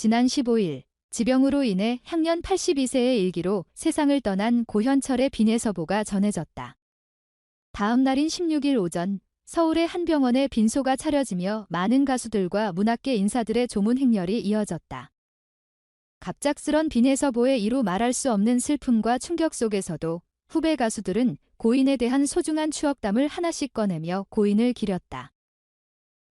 지난 15일 지병으로 인해 향년 82세의 일기로 세상을 떠난 고현철의 비내서보가 전해졌다. 다음 날인 16일 오전 서울의 한 병원에 빈소가 차려지며 많은 가수들과 문학계 인사들의 조문 행렬이 이어졌다. 갑작스런 비내서보의 이루 말할 수 없는 슬픔과 충격 속에서도 후배 가수들은 고인에 대한 소중한 추억담을 하나씩 꺼내며 고인을 기렸다.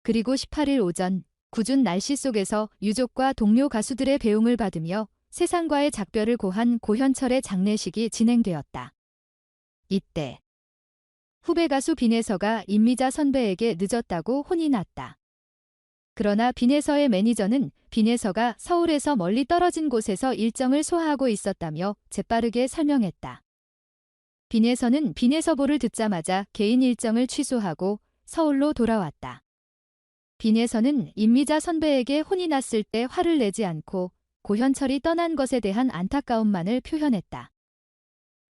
그리고 18일 오전 궂은 날씨 속에서 유족과 동료 가수들의 배웅을 받으며 세상과의 작별을 고한 고현철의 장례식이 진행되었다. 이때 후배 가수 빈에서가 임미자 선배에게 늦었다고 혼이 났다. 그러나 빈에서의 매니저는 빈에서가 서울에서 멀리 떨어진 곳에서 일정을 소화하고 있었다며 재빠르게 설명했다. 빈에서는 빈에서보를 듣자마자 개인 일정을 취소하고 서울로 돌아왔다. 빈에서는 임미자 선배에게 혼이 났을 때 화를 내지 않고 고현철이 떠난 것에 대한 안타까움만을 표현했다.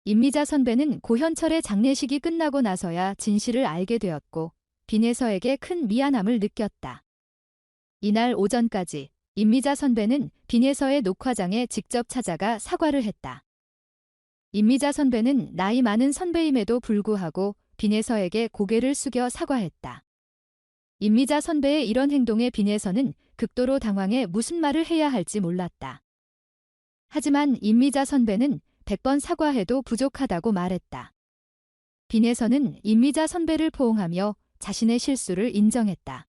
임미자 선배는 고현철의 장례식이 끝나고 나서야 진실을 알게 되었고 빈에서에게 큰 미안함을 느꼈다. 이날 오전까지 임미자 선배는 빈에서의 녹화장에 직접 찾아가 사과를 했다. 임미자 선배는 나이 많은 선배임에도 불구하고 빈에서에게 고개를 숙여 사과했다. 임미자 선배의 이런 행동에 빈에서는 극도로 당황해 무슨 말을 해야 할지 몰랐다. 하지만 임미자 선배는 100번 사과해도 부족하다고 말했다. 빈에서는 임미자 선배를 포옹하며 자신의 실수를 인정했다.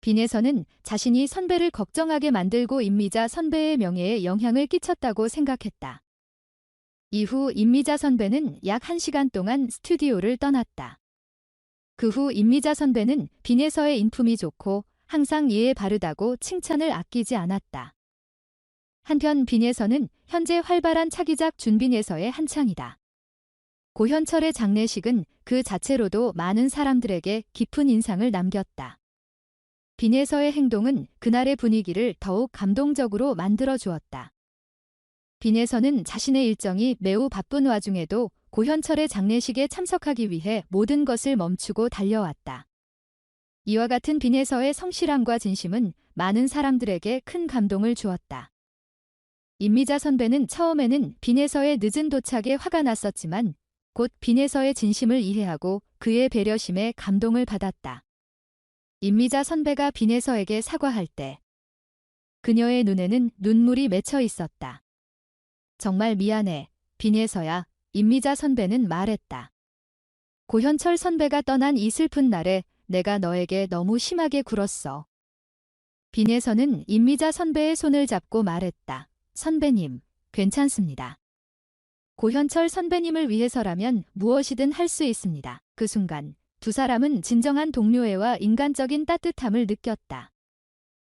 빈에서는 자신이 선배를 걱정하게 만들고 임미자 선배의 명예에 영향을 끼쳤다고 생각했다. 이후 임미자 선배는 약 1시간 동안 스튜디오를 떠났다. 그 후 임미자 선배는 빈에서의 인품이 좋고 항상 예에 바르다고 칭찬을 아끼지 않았다. 한편 빈에서는 현재 활발한 차기작 준빈에서의 한창이다. 고현철의 장례식은 그 자체로도 많은 사람들에게 깊은 인상을 남겼다. 빈에서의 행동은 그날의 분위기를 더욱 감동적으로 만들어 주었다. 빈에서는 자신의 일정이 매우 바쁜 와중에도 고현철의 장례식에 참석하기 위해 모든 것을 멈추고 달려왔다. 이와 같은 빈에서의 성실함과 진심은 많은 사람들에게 큰 감동을 주었다. 임미자 선배는 처음에는 빈에서의 늦은 도착에 화가 났었지만 곧 빈에서의 진심을 이해하고 그의 배려심에 감동을 받았다. 임미자 선배가 빈에서에게 사과할 때 그녀의 눈에는 눈물이 맺혀 있었다. 정말 미안해, 빈에서야, 임미자 선배는 말했다. 고현철 선배가 떠난 이 슬픈 날에 내가 너에게 너무 심하게 굴었어. 빈에서는 임미자 선배의 손을 잡고 말했다. 선배님, 괜찮습니다. 고현철 선배님을 위해서라면 무엇이든 할 수 있습니다. 그 순간 두 사람은 진정한 동료애와 인간적인 따뜻함을 느꼈다.